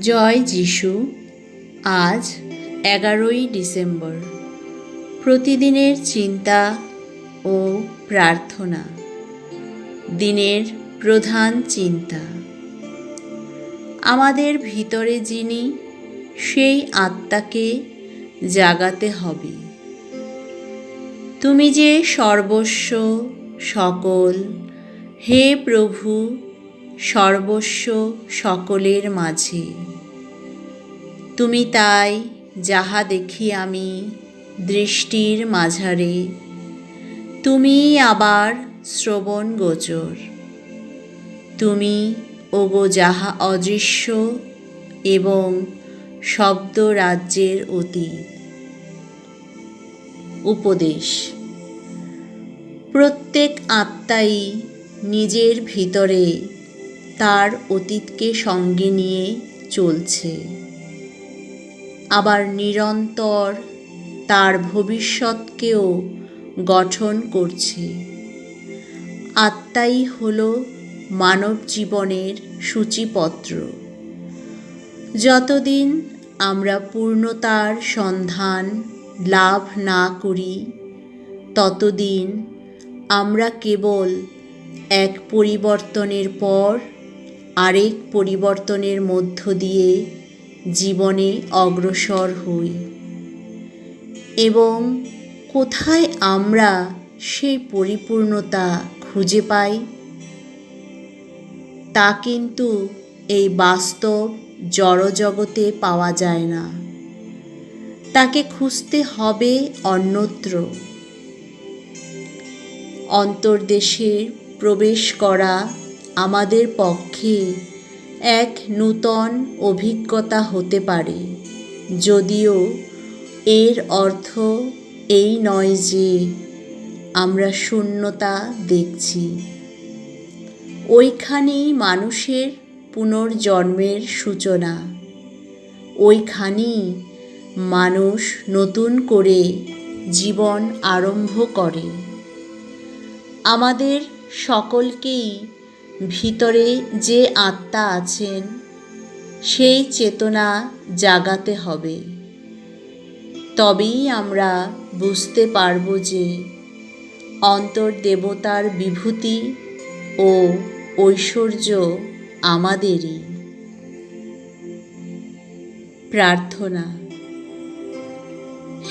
জয় যিশু। আজ এগারোই ডিসেম্বর। প্রতিদিনের চিন্তা ও প্রার্থনা। দিনের প্রধান চিন্তা। আমাদের ভিতরে যিনি, সেই আত্মাকে জাগাতে হবে। তুমি যে সর্বস্ব, সকল, হে প্রভু সর্বস্ব সকলের মাঝে। তুমি তাই যাহা দেখি আমি দৃষ্টির মাঝারে তুমি আবার শ্রবণ গোচর। তুমি ওগো যাহা অদৃশ্য এবং শব্দ রাজ্যের অতীত। উপদেশ, প্রত্যেক আত্মাই নিজের ভিতরে তার অতীতকে সঙ্গে নিয়ে চলছে। আবার নিরন্তর তার ভবিষ্যৎকেও গঠন করছে। আত্মাই হল মানব জীবনের সূচিপত্র। যতদিন আমরা পূর্ণতার সন্ধান লাভ না করি, ততদিন আমরা কেবল এক পরিবর্তনের পর আরেক পরিবর্তনের মধ্য দিয়ে জীবনে অগ্রসর হই। এবং কোথায় আমরা সেই পরিপূর্ণতা খুঁজে পাই? তা কিন্তু এই বাস্তব জড়জগতে পাওয়া যায় না। তাকে খুঁজতে হবে অন্যত্র। অন্তর্দেশে প্রবেশ করা আমাদের পক্ষে এক নূতন অভিজ্ঞতা হতে পারে। যদিও এর অর্থ এই নয় যে আমরা শূন্যতা দেখছি। ওইখানেই মানুষের পুনর্জন্মের সূচনা। ওইখানেই মানুষ নতুন করে জীবন আরম্ভ করে। আমাদের সকলকেই ভিতরে যে আত্মা আছেন, সেই চেতনা জাগাতে হবে। তবেই আমরা বুঝতে পারব যে অন্তর্দেবতার বিভূতি ও ঐশ্বর্য আমাদেরই। প্রার্থনা,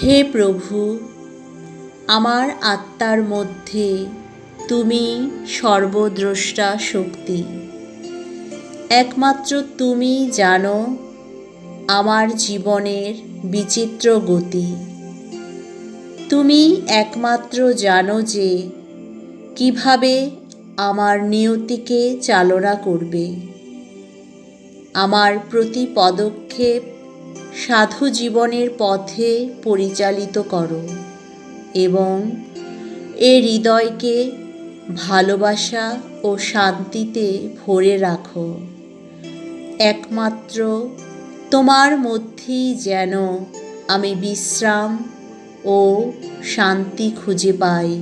হে প্রভু, আমার আত্মার মধ্যে তুমি সর্বদ্রষ্টা শক্তি। একমাত্র তুমি জানো আমার জীবনের বিচিত্র গতি। তুমি একমাত্র জানো যে কীভাবে আমার নিয়তিকে চালনা করবে। আমার প্রতি পদক্ষেপ সাধু জীবনের পথে পরিচালিত করো এবং এ হৃদয়কে ভালোবাসা ও শান্তিতে ভরে রাখো। একমাত্র তোমার মধ্যেই যেন আমি বিশ্রাম ও শান্তি খুঁজে পাই।